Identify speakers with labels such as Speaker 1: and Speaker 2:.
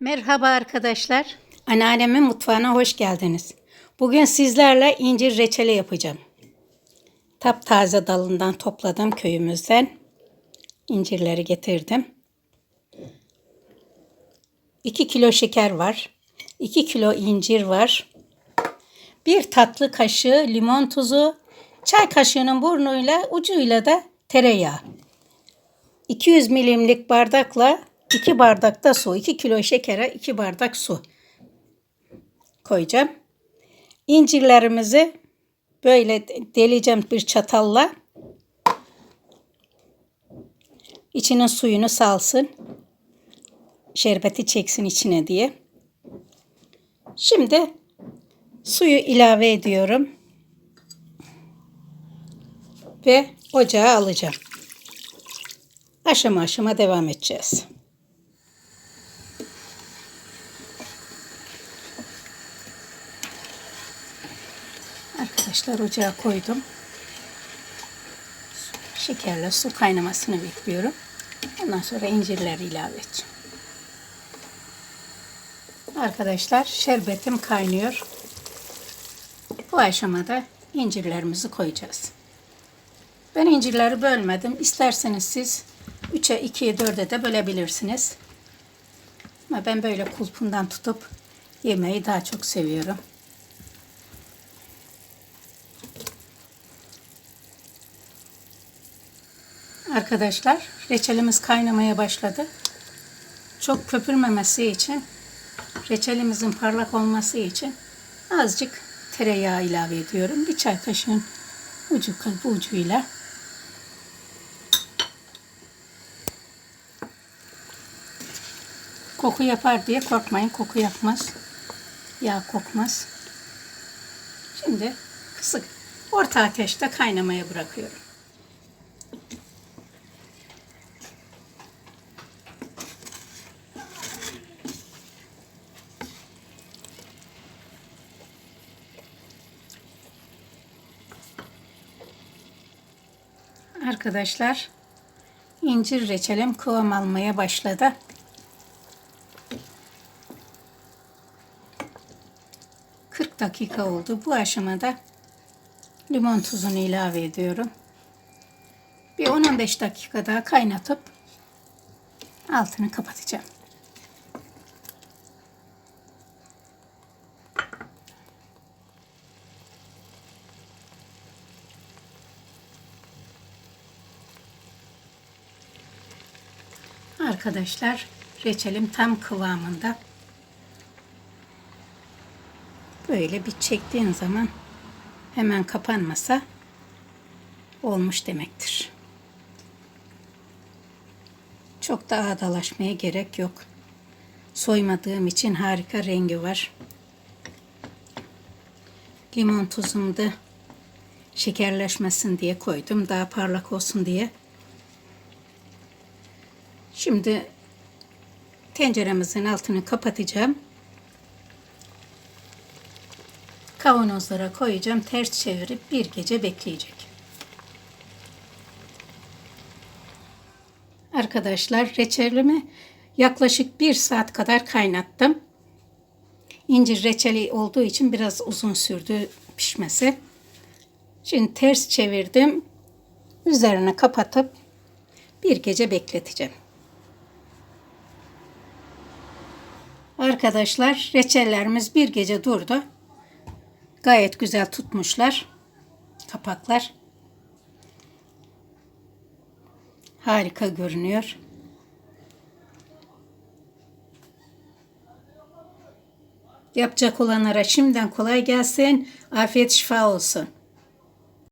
Speaker 1: Merhaba arkadaşlar. Anneannemin mutfağına hoş geldiniz. Bugün sizlerle incir reçeli yapacağım. Taptaze dalından topladım köyümüzden. İncirleri getirdim. 2 kilo şeker var. 2 kilo incir var. Bir tatlı kaşığı limon tuzu, çay kaşığının burnuyla ucuyla da tereyağı. 200 milimlik bardakla 2 bardak da su, 2 kilo şekere 2 bardak su koyacağım. İncirlerimizi böyle deleceğim bir çatalla. İçinin suyunu salsın. Şerbeti çeksin içine diye. Şimdi suyu ilave ediyorum. Ve ocağa alacağım. Aşama aşama devam edeceğiz. Arkadaşlar ocağa koydum. Şekerle su kaynamasını bekliyorum. Ondan sonra incirleri ilave edeceğim. Arkadaşlar şerbetim kaynıyor. Bu aşamada incirlerimizi koyacağız. Ben incirleri bölmedim. İsterseniz siz 3'e 2'ye 4'e de bölebilirsiniz. Ama ben böyle kulpundan tutup yemeği daha çok seviyorum. Arkadaşlar reçelimiz kaynamaya başladı. Çok köpürmemesi için reçelimizin parlak olması için azıcık tereyağı ilave ediyorum. Bir çay kaşığın ucu bu ucuyla. Koku yapar diye korkmayın. Koku yapmaz. Yağ kokmaz. Şimdi kısık orta ateşte kaynamaya bırakıyorum. Arkadaşlar incir reçelim kıvam almaya başladı. Dakika oldu. Bu aşamada limon tuzunu ilave ediyorum. Bir 10-15 dakika daha kaynatıp altını kapatacağım. Arkadaşlar reçelim tam kıvamında. Böyle bir çektiğin zaman hemen kapanmasa olmuş demektir. Çok da ağdalaşmaya gerek yok. Soymadığım için harika rengi var. Limon tuzumu da şekerleşmesin diye koydum. Daha parlak olsun diye. Şimdi tenceremizin altını kapatacağım. Kavanozlara koyacağım. Ters çevirip bir gece bekleyecek. Arkadaşlar reçelimi yaklaşık bir saat kadar kaynattım. İncir reçeli olduğu için biraz uzun sürdü pişmesi. Şimdi ters çevirdim. Üzerine kapatıp bir gece bekleteceğim. Arkadaşlar reçellerimiz bir gece durdu. Gayet güzel tutmuşlar. Kapaklar. Harika görünüyor. Yapacak olanlara şimdiden kolay gelsin. Afiyet şifa olsun.